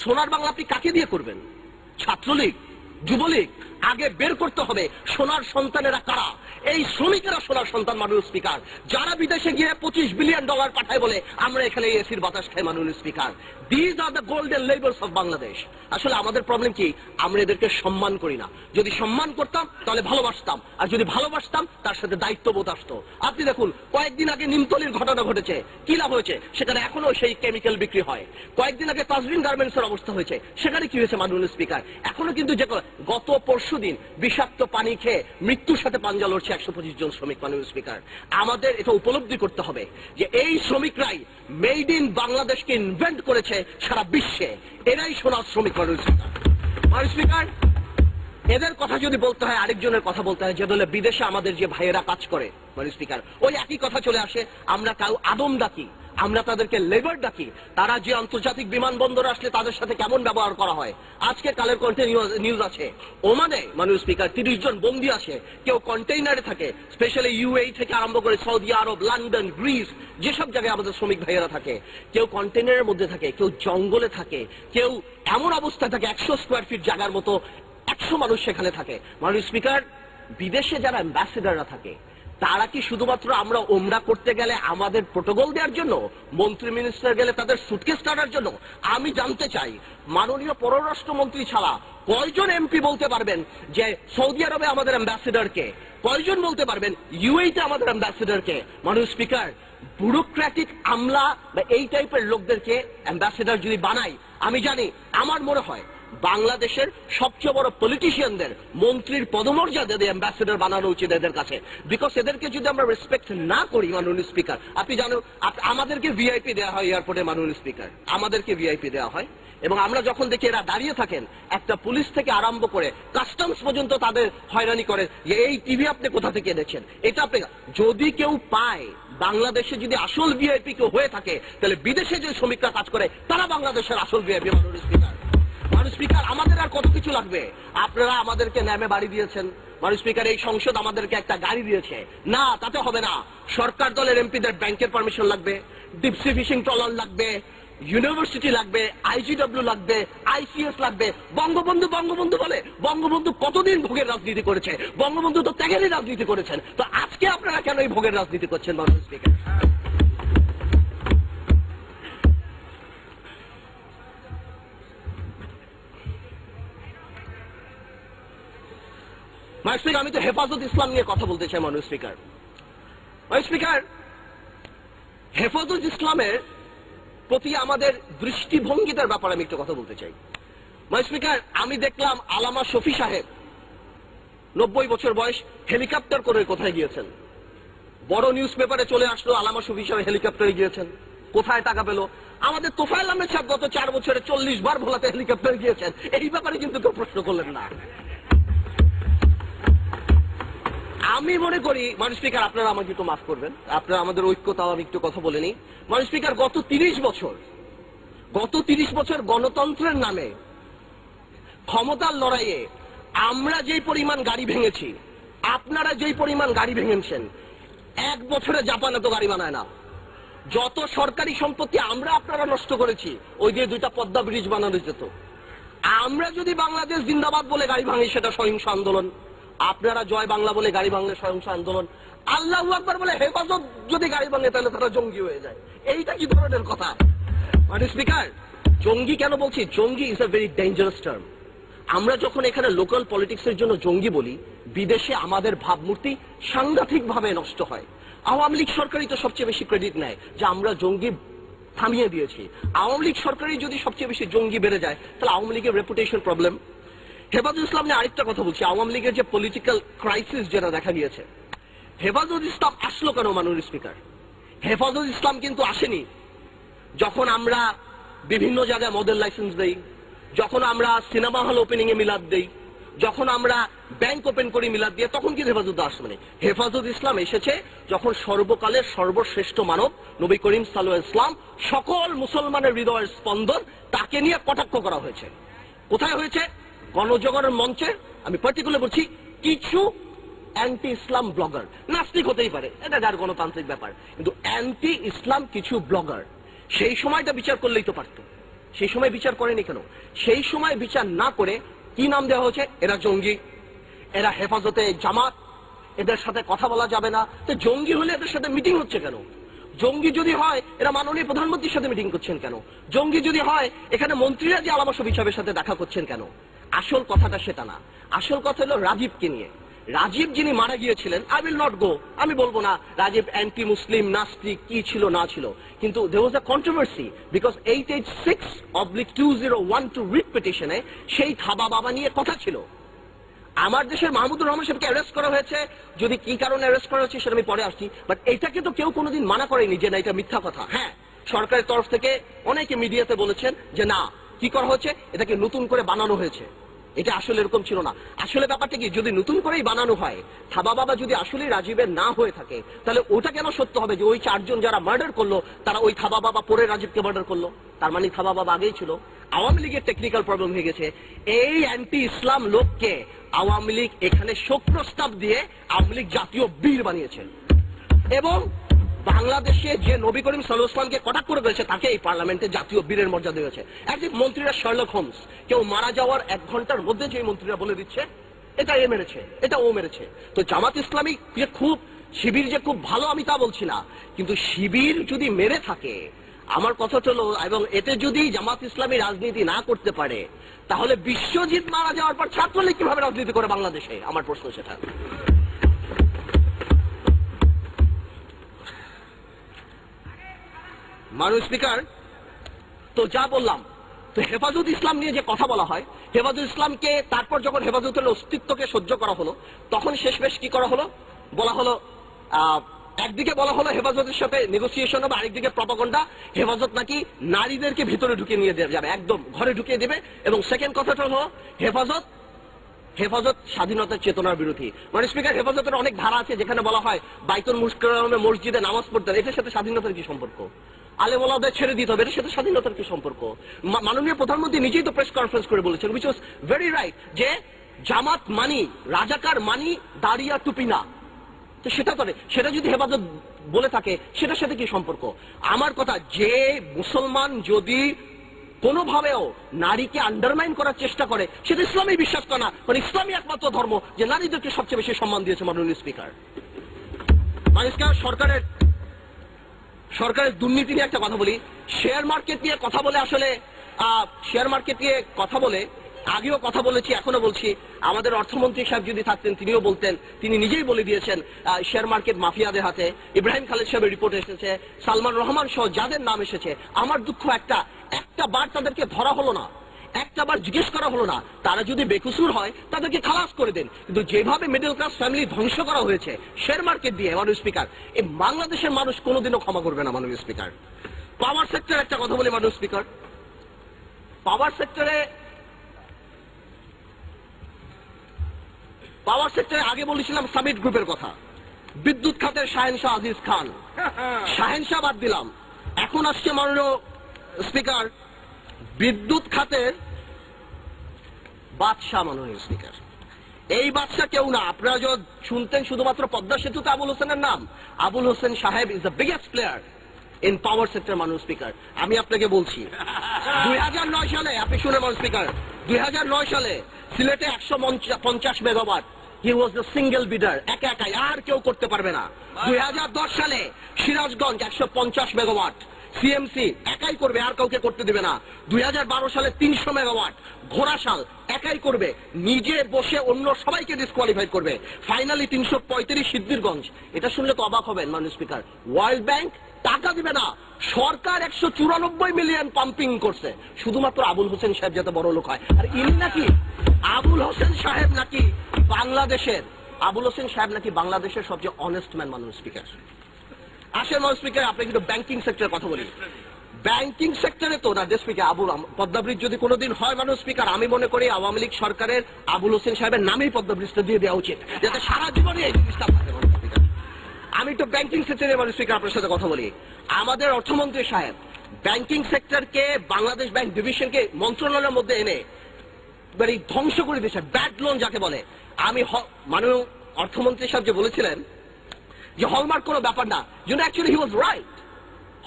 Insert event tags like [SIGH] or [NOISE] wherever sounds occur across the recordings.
সোনার বাংলা আপনি কাকে দিয়ে করবেন? ছাত্রলীগ? যুবলীগ? আগে বের করতে হবে সোনার সন্তানেরা কারা? এই শ্রমিকেরা সোনার সন্তান মাননীয় স্পিকার যারা বিদেশে গিয়ে পঁচিশ বিলিয়ন ডলার পাঠায় বলে, আমরা এখানে এসির বাতাস খাই মাননীয় speaker these are the golden labours of Bangladesh আসলে আমাদের প্রবলেম কি? আমরা এদেরকে সম্মান করি না। যদি সম্মান করতাম, তাহলে ভালোবাসতাম। আর যদি ভালোবাসতাম, তার সাথে দায়িত্ববোধ আসতো। আপনি দেখুন, কয়েকদিন আগে নিমতলির ঘটনা ঘটেছে। কি লাভ হয়েছে? সেখানে এখনও সেই কেমিক্যাল বিক্রি হয়। কয়েকদিন আগে তাজরিন গার্মেন্টস এর অবস্থা হয়েছে। সেখানে কি হয়েছে মাননীয় স্পিকার এখনও কিন্তু যে গত পরশু দিন বিষাক্ত পানি খেয়ে মৃত্যুর সাথে পাঞ্জা লড়ছে একশো পঁচিশ জন শ্রমিক, মাননীয় স্পিকার। আমাদের এটা উপলব্ধি করতে হবে যে এই শ্রমিকরাই মেড ইন বাংলাদেশকে ইনভেন্ট করেছে সারা বিশ্বে। এরাই সোনার শ্রমিক, মাননীয় স্পিকার। স্পিকার, এদের কথা যদি বলতে হয়, আরেকজনের কথা বলতে হয়, যে দলে বিদেশে আমাদের যে ভাইয়েরা কাজ করে মানে স্পিকার, ওই একই কথা চলে আসে, আমরা কাউ আদম ডাকি। আমরা তাদেরকে লেবার ডাকি, তারা যে আন্তর্জাতিক বিমানবন্দর আসলে তাদের সাথে কেমন ব্যবহার করা হয়? আজকে কালের কন্টে নিউজ আছে। ওমানে মানুষ স্পিকার তিরিশ জন বন্দি আছে কেউ কন্টেইনারে থাকে স্পেশালি ইউএই থেকে আরম্ভ করে সৌদি আরব, লন্ডন, গ্রিস, যেসব জায়গায় আমাদের শ্রমিক ভাইয়েরা থাকে। কেউ কন্টেইনারের মধ্যে থাকে, কেউ জঙ্গলে থাকে, কেউ এমন অবস্থায় থাকে, একশো স্কোয়ার ফিট জায়গার মতো, একশো মানুষ সেখানে থাকে। মানুষ স্পিকার বিদেশে যারা অ্যাম্বাসেডাররা থাকে তারা কি শুধুমাত্র আমরা ওমরা করতে গেলে আমাদের প্রোটোকল দেওয়ার জন্য? মন্ত্রী মিনিস্টার গেলে তাদের সুটকেস টানার জন্য? আমি জানতে চাই, মাননীয় পররাষ্ট্রমন্ত্রী ছাড়া কয়জন এমপি বলতে পারবেন যে সৌদি আরবে আমাদের অ্যাম্বাসেডারকে কয়জন বলতে পারবেন ইউএইতে আমাদের অ্যাম্বাসেডারকে মাননীয় স্পিকার ব্যুরোক্র্যাটিক আমলা বা এই টাইপের লোকদেরকে অ্যাম্বাসেডার যদি বানাই, আমি জানি, আমার মনে হয় বাংলাদেশের সবচেয়ে বড় পলিটিশিয়ানদের মন্ত্রীর পদমর্যাদা দিয়ে অ্যাম্বাসেডর বানানো উচিত এদের কাছে। বিকজ এদেরকে যদি আমরা রেসপেক্ট না করি মাননীয় স্পিকার আপনি জানো আমাদেরকে ভিআইপি দেওয়া হয় এয়ারপোর্টে মাননীয় স্পিকার আমাদেরকে ভিআইপি দেওয়া হয়। এবং আমরা যখন দেখি এরা দাঁড়িয়ে থাকেন, একটা পুলিশ থেকে আরম্ভ করে কাস্টমস পর্যন্ত তাদের হয়রানি করে যে, এই টিভি আপনি কোথা থেকে এনেছেন? এটা আপনি, যদি কেউ পায়, বাংলাদেশে যদি আসল ভিআইপি কেউ হয়ে থাকে, তাহলে বিদেশে যে শ্রমিকরা কাজ করে, তারা বাংলাদেশের আসল ভিআইপি মাননীয় স্পিকার স্পিকার, আমাদের আর কত কিছু লাগবে? আপনারা আমাদেরকে নামে বাড়ি দিয়েছেন। মানুষ স্পিকার, এই সংসদ আমাদেরকে একটা গাড়ি দিয়েছে। না, তাতে হবে না। সরকার দলের এমপিদের ব্যাংকের পারমিশন লাগবে ডিপসি ফিশিং ট্রলার লাগবে ইউনিভার্সিটি লাগবে আইজিডব্লিউ লাগবে আইসিএস লাগবে। বঙ্গবন্ধু বঙ্গবন্ধু বলে? বঙ্গবন্ধু কতদিন ভোগের রাজনীতি করেছে? বঙ্গবন্ধু তো ত্যাগেরই রাজনীতি করেছেন। তো আজকে আপনারা কেন এই ভোগের রাজনীতি করছেন মানুষ স্পিকার? মাই স্পিকার, আমি তো হেফাজত ইসলাম নিয়ে কথা বলতে চাই মানুষ স্পিকার। মাই স্পিকার, হেফাজত ইসলামের প্রতি আমাদের দৃষ্টিভঙ্গিতার ব্যাপারে আমি একটু কথা বলতে চাই। মাই স্পিকার, আমি দেখলাম আলামা শফি সাহেব, নব্বই বছর বয়স, হেলিকপ্টার করে কোথায় গিয়েছেন? বড় নিউজ পেপারে চলে আসলো, আলামা শফি সাহেব হেলিকপ্টারে গিয়েছেন। কোথায় টাকা পেল? আমাদের তোফায়েল আহমেদ সাহেব গত চার বছরে চল্লিশ বার ভোলাতে হেলিকপ্টার গিয়েছেন। এই ব্যাপারে কিন্তু কেউ প্রশ্ন করলেন না। আমি মনে করি মানুষ স্পিকার, আপনারা আমাকে একটু মাফ করবেন। আপনারা আমাদের ঐক্যতাও আমি একটু কথা বলে নিই। মানুষ স্পিকার, গত তিরিশ বছর, গত তিরিশ বছর গণতন্ত্রের নামে ক্ষমতার লড়াইয়ে আমরা যেই পরিমাণ গাড়ি ভেঙেছি, আপনারা যেই পরিমাণ গাড়ি ভেঙেছেন, এক বছরে জাপান এত গাড়ি বানায় না। যত সরকারি সম্পত্তি আমরা আপনারা নষ্ট করেছি, ওই দিয়ে দুইটা পদ্মা ব্রিজ বানানো যেত। আমরা যদি বাংলাদেশ জিন্দাবাদ বলে গাড়ি ভাঙি, সেটা সহিংস আন্দোলন। আপনারা জয় বাংলা বলে গাড়ি ভাঙলে সহিংস আন্দোলন। আল্লাহ আকবর বলে হেফাজত যদি গাড়ি ভাঙে তাহলে তারা জঙ্গি হয়ে যায়। এইটা কি ধরনের কথা? মানে স্পিকার জঙ্গি কেন বলছি? জঙ্গি is a very dangerous term আমরা যখন এখানে লোকাল পলিটিক্সের জন্য জঙ্গি বলি, বিদেশে আমাদের ভাবমূর্তি সাংঘাতিক ভাবে নষ্ট হয়। আওয়ামী লীগ সরকারই তো সবচেয়ে বেশি ক্রেডিট নেয়, যে আমরা জঙ্গি থামিয়ে দিয়েছি। আওয়ামী লীগ সরকারই যদি সবচেয়ে বেশি জঙ্গি বেড়ে যায়, তাহলে আওয়ামী লীগের রেপুটেশন প্রবলেম হেফাজুল ইসলাম নিয়ে আরেকটা কথা বলছি। আওয়ামী লীগের যে পলিটিক্যাল ক্রাইসিস যেটা দেখা গিয়েছে হেফাজুল ইসলাম আসলো কেন মাননীয় স্পিকার হেফাজুল ইসলাম কিন্তু আসেনি। যখন আমরা বিভিন্ন জায়গায় মডেল লাইসেন্স দেই, যখন আমরা সিনেমা হল ওপেনিং এ মিলাদ দেই, যখন আমরা ব্যাংক ওপেন করি মিলাদ দিয়ে, তখন কিন্তু হেফাজত আসবে না। হেফাজত ইসলাম এসেছে যখন সর্বকালের সর্বশ্রেষ্ঠ মানব নবী করিম সাল্লু ইসলাম সকল মুসলমানের হৃদয়ের স্পন্দন তাকে নিয়ে কটাক্ষ করা হয়েছে। কোথায় হয়েছে? গণজগরের মঞ্চে আমি পার্টিকুলার বলছি, কিছু অ্যান্টি ইসলাম ব্লগার নাস্তিক হতেই পারে, এটা যার গণতান্ত্রিক ব্যাপার, কিন্তু অ্যান্টি ইসলাম কিছু ব্লগার সেই সময়টা বিচার করলেই তো পারতো। সেই সময় বিচার করেনি কেন? সেই সময় বিচার না করে কি নাম দেওয়া হয়েছে? এরা জঙ্গি, এরা হেফাজতে জামাত, এদের সাথে কথা বলা যাবে না। তো জঙ্গি হলে এদের সাথে মিটিং হচ্ছে কেন? জঙ্গি যদি হয়, এরা মাননীয় প্রধানমন্ত্রীর সাথে মিটিং করছেন কেন? জঙ্গি যদি হয়, এখানে মন্ত্রীরা যে আলামা শফিক সাহেবের সাথে দেখা করছেন কেন? আসল কথাটা সেটা না। আসল কথা হলো রাজীবকে নিয়ে। রাজীব যিনি মারা গিয়েছিলেন আই উইল নট গো আমি বলব না, রাজীব অ্যান্টি মুসলিম নাস্তিক, কি ছিল, না ছিল। কিন্তু there was a controversy because eight eight six oblique two zero one two writ পিটিশনে সেই থাবা বাবা নিয়ে কথা ছিল। আমার দেশের মাহমুদুর রহমান সাহেবকে অ্যারেস্ট করা হয়েছে। যদি কি কারণে অ্যারেস্ট করা হয়েছে সেটা আমি পরে আসছি। বাট এটাকে তো কেউ কোনোদিন মানা করেনি যে না, এটা মিথ্যা কথা। হ্যাঁ সরকারের তরফ থেকে অনেকে মিডিয়াতে বলেছেন যে না কি করা হয়েছে? এটাকে নতুন করে বানানো হয়েছে। এটা আসলে এরকম ছিল না। আসলে ব্যাপারটা কি? যদি নতুন করেই বানানো হয়, থাবা বাবা যদি আসলে রাজীবের না হয়ে থাকে, তাহলে ওটা কেন সত্য হবে যে ওই চারজন যারা মার্ডার করল, তারা ওই থাবা বাবা পরে রাজীবকে মার্ডার করল? তার মানে থাবা বাবা আগেই ছিল। আওয়ামী লীগের টেকনিক্যাল প্রবলেম হয়ে গেছে। এই অ্যান্টি ইসলাম লোককে আওয়ামী লীগ এখানে শোক প্রস্তাব দিয়ে আওয়ামী লীগ জাতীয় বীর বানিয়েছেন এবং বাংলাদেশে যে নবী করিম সাল্লামকে কটাক করে ফেলেছে, তাকে এই পার্লামেন্টে জাতীয় বীরের মর্যাদা দিয়েছে। একদিন মন্ত্রীরা শার্লক হোমস কেউ মারা যাওয়ার এক ঘণ্টার মধ্যে যে মন্ত্রীরা বলে দিচ্ছে, এটা এ মেরেছে, এটা ও মেরেছে। তো জামাত ইসলামী যে খুব, শিবির যে খুব ভালো, আমি তা বলছি না। কিন্তু শিবির যদি মেরে থাকে, আমার কথা হলো, এবং এতে যদি জামাত ইসলামী রাজনীতি না করতে পারে, তাহলে বিশ্বজিৎ মারা যাওয়ার পর ছাত্রলীগ কীভাবে রাজনীতি করে বাংলাদেশে? আমার প্রশ্ন সেটা। মানুষ স্পিকার, তো যা বললাম, তো হেফাজত ইসলাম নিয়ে যে কথা বলা হয়, হেফাজত ইসলামকে তারপর যখন হেফাজতের অস্তিত্বকে সহ্য করা হলো, তখন শেষমেশ কি করা হলো? বলা হলো একদিকে বলা হলো হেফাজতের সাথে নেগোসিয়েশন হবে, আরেকদিকে প্রপাগন্ডা হেফাজত নাকি নারীদেরকে ভিতরে ঢুকিয়ে নিয়ে যাবে, একদম ঘরে ঢুকিয়ে দেবে। এবং সেকেন্ড কথাটা হলো, হেফাজত হেফাজত স্বাধীনতার চেতনার বিরোধী। মানে স্পিকার, হেফাজতের অনেক ধারা আছে যেখানে বলা হয়, বাইতুল মুস্করমে মসজিদে নামাজ পড়তেন এটার সাথে স্বাধীনতার কি সম্পর্ক? আলেমলাদের ছেড়ে দিতে হবে এটার সাথে স্বাধীনতার কি সম্পর্ক? মাননীয় প্রধানমন্ত্রী নিজেই তো প্রেস কনফারেন্স করে বলেছেন উইচ ওয়াজ ভেরি রাইট যে জামাত মানি, রাজাকার মানি, দাঁড়িয়া টুপি না। তো সেটা করে, সেটা যদি হেফাজত বলে থাকে, সেটার সাথে কি সম্পর্ক? আমার কথা, যে মুসলমান যদি কোনোভাবেও নারীকে আন্ডারমাইন করার চেষ্টা করে সেটা ইসলামী বিশ্বাস করে না, কারণ ইসলামী একমাত্র ধর্ম, যে নারীদেরকে সবচেয়ে বেশি সম্মান দিয়েছে মাননীয় স্পিকার মানুষকার সরকারের সরকারের দুর্নীতি নিয়ে একটা কথা বলি। শেয়ার মার্কেট নিয়ে কথা বলে আসলে শেয়ার মার্কেট নিয়ে কথা বলে, আগেও কথা বলেছি, এখনও বলছি। আমাদের অর্থমন্ত্রী সাহেব যদি থাকতেন, তিনিও বলতেন, তিনি নিজেই বলে দিয়েছেন শেয়ার মার্কেট মাফিয়াদের হাতে। ইব্রাহিম খালেদ সাহেবের রিপোর্ট এসেছে, সালমান রহমান সহ যাদের নাম এসেছে, আমার দুঃখ একটা একটা বার তাদেরকে ধরা হলো না। একটা বার জিজ্ঞেস করা হলো না। তারা যদি বেকুসুর হয় তাদেরকে খালাস করে দেন। কিন্তু যেভাবে মিডল ক্লাস ফ্যামিলি ধ্বংস করা হয়েছে শেয়ার মার্কেট দিয়ে মাননীয় স্পিকার এই বাংলাদেশের মানুষ কোনোদিনও ক্ষমা করবে না মাননীয় স্পিকার পাওয়ার সেক্টর একটা কথা বলি মাননীয় স্পিকার পাওয়ার সেক্টরে পাওয়ার সেক্টরে আগে বলেছিলাম সামিট গ্রুপের কথা। বিদ্যুৎ খাতের শাহেনশাহ আজিজ খান। [LAUGHS] শাহেনশাহ বাদ দিলাম। এখন আসছে মাননীয় স্পিকার বিদ্যুৎ খাতের বাদশাহ মাননীয় স্পিকার। এই বাদশাহ কেউ না। আপনারা যদি শুনতেন শুধুমাত্র পদ্মা সেতুতে আবুল হোসেনের নাম। আবুল হোসেন সাহেব is the biggest player in power sector মানুষ স্পিকার। আমি আপনাকে বলছি [LAUGHS] দুই হাজার নয় সালে আপনি শুনে মানুষ স্পিকার। দুই হাজার নয় সালে সিলেটে একশো পঞ্চাশ megawatt. He was the single bidder একা একাই আর কেউ করতে পারবে না। দুই হাজার দশ সালে সিরাজগঞ্জ একশো পঞ্চাশ মেগাওয়াট। সিএমসি একাই করবে, আর কাউকে করতে দিবে না। দুই সালে তিনশো মেগাওয়াট, ঘোড়াশাল, একাই করবে। নিজে বসে অন্য সবাইকে ডিসকোয়ালিফাই করবে। ফাইনালি তিনশো পঁয়ত্রিশ সিদ্ধিরগঞ্জ। এটা শুনলে তো অবাক হবেন মানুষ স্পিকার ওয়ার্ল্ড ব্যাংক টাকা দিবে না। সরকার একশো চুরানব্বই মিলিয়ন পাম্পিং করছে। শুধুমাত্র আবুল হোসেন সাহেব যাতে বড় লোক হয়। আর ইনি নাকি? আবুল হোসেন সাহেব নাকি বাংলাদেশের? আবুল হোসেন সাহেব নাকি বাংলাদেশের সবচেয়ে অনেস্ট ম্যান মানুষ স্পিকার আসেন মানুষ স্পিকার আপনি কিন্তু ব্যাংকিং সেক্টরের কথা বলি। ব্যাংকিং সেক্টরে তো না স্পিকার আবুল পদ্মা ব্রিজ যদি কোনোদিন হয় মানুষ স্পিকার আমি মনে করি আওয়ামী লীগ সরকারের আবুল হোসেন সাহেবের নামেই পদ্মা দিয়ে দেওয়া উচিত, যাতে সারা জীবনে এই জিনিসটা আমি তো ব্যাংকিং সেক্টরে মানুষ স্পিকার আপনার সাথে কথা বলি। আমাদের অর্থমন্ত্রী সাহেব ব্যাংকিং সেক্টরকে বাংলাদেশ ব্যাংক ডিভিশনকে মন্ত্রণালয়ের মধ্যে এনে মানে ধ্বংস করে দিয়েছে ব্যাড লোন যাকে বলে। আমি মাননীয় অর্থমন্ত্রী সাহেব যে বলেছিলেন যে হলমার্ক কোনো ব্যাপার না। কিন্তু actually he was right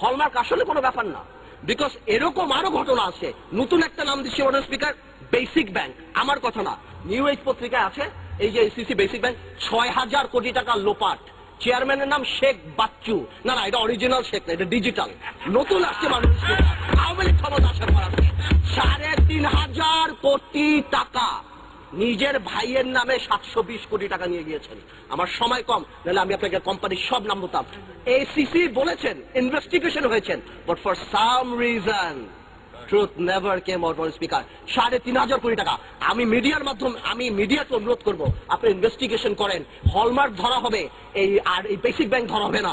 Hallmark আসলে কোনো ব্যাপার না। বিকজ এরকম আরও ঘটনা আছে। নতুন একটা নাম দিচ্ছে মডার্ন স্পিকার বেসিক ব্যাংক আমার কথা না। নিউ এজ পত্রিকায় আছে, এই যে এসিসি বেসিক ব্যাংক ছয় হাজার কোটি টাকা লোপাট। চেয়ারম্যানের নাম শেখ বাচ্চু। না না, এটা অরিজিনাল শেখ না, এটা ডিজিটাল নতুন আসছে মানুষ আওয়ামী লীগ ক্ষমতা আসার পর। সাড়ে তিন হাজার কোটি টাকা। নিজের ভাইয়ের নামে সাতশো বিশ কোটি টাকা নিয়ে গিয়েছেন। আমার সময় কম, নাহলে আমি আপনাকে কোম্পানির সব নাম বলতাম। এসিসি বলেছেন ইনভেস্টিগেশন হয়েছেন but for some reason truth never came out speaker সাড়ে তিন হাজার কোটি টাকা। আমি মিডিয়ার মাধ্যমে, আমি মিডিয়াকে অনুরোধ করব, আপনি ইনভেস্টিগেশন করেন। হলমার্ক ধরা হবে, এই আর এই বেসিক ব্যাংক ধরা হবে না।